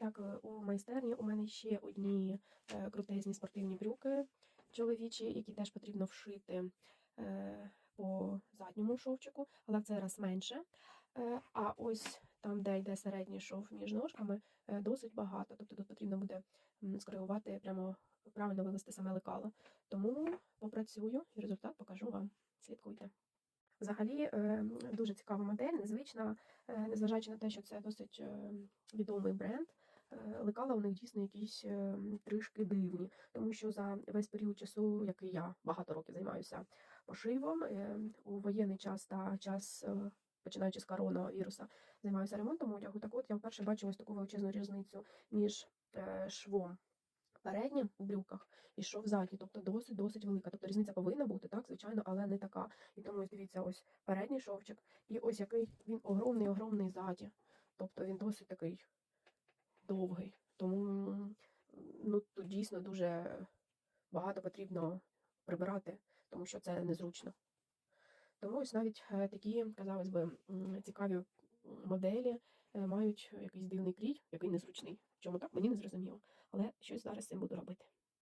так, е, у майстерні у мене ще одні е, крутезні спортивні брюки чоловічі, які теж потрібно вшити е, по задньому шовчику, але в цей раз менше. А ось там, де йде середній шов між ножками, досить багато. Тобто тут потрібно буде скоригувати прямо правильно вивести саме лекало. Тому попрацюю і результат покажу вам. Слідкуйте. Взагалі дуже цікава модель, незвична, незважаючи на те, що це досить відомий бренд. Е, Лекала у них дійсно якісь е, трішки дивні, тому що за весь період часу, який я багато років займаюся пошивом, е, у воєнний час та час, е, починаючи з коронавіруса, займаюся ремонтом одягу. Так от я вперше бачу ось таку величезну різницю між е, швом переднім у брюках і шов задній, тобто досить досить велика. Тобто різниця повинна бути, так, звичайно, але не така. І тому ось дивіться, ось передній шовчик, і ось який він огромний, огромний ззаді. Тобто він досить такий довгий. Тому ну, тут дійсно дуже багато потрібно прибирати, тому що це незручно. Тому ось навіть е, такі, казалось би, цікаві моделі е, мають якийсь дивний крій, який незручний. Чому так, мені не зрозуміло. Але щось зараз з цим буду робити.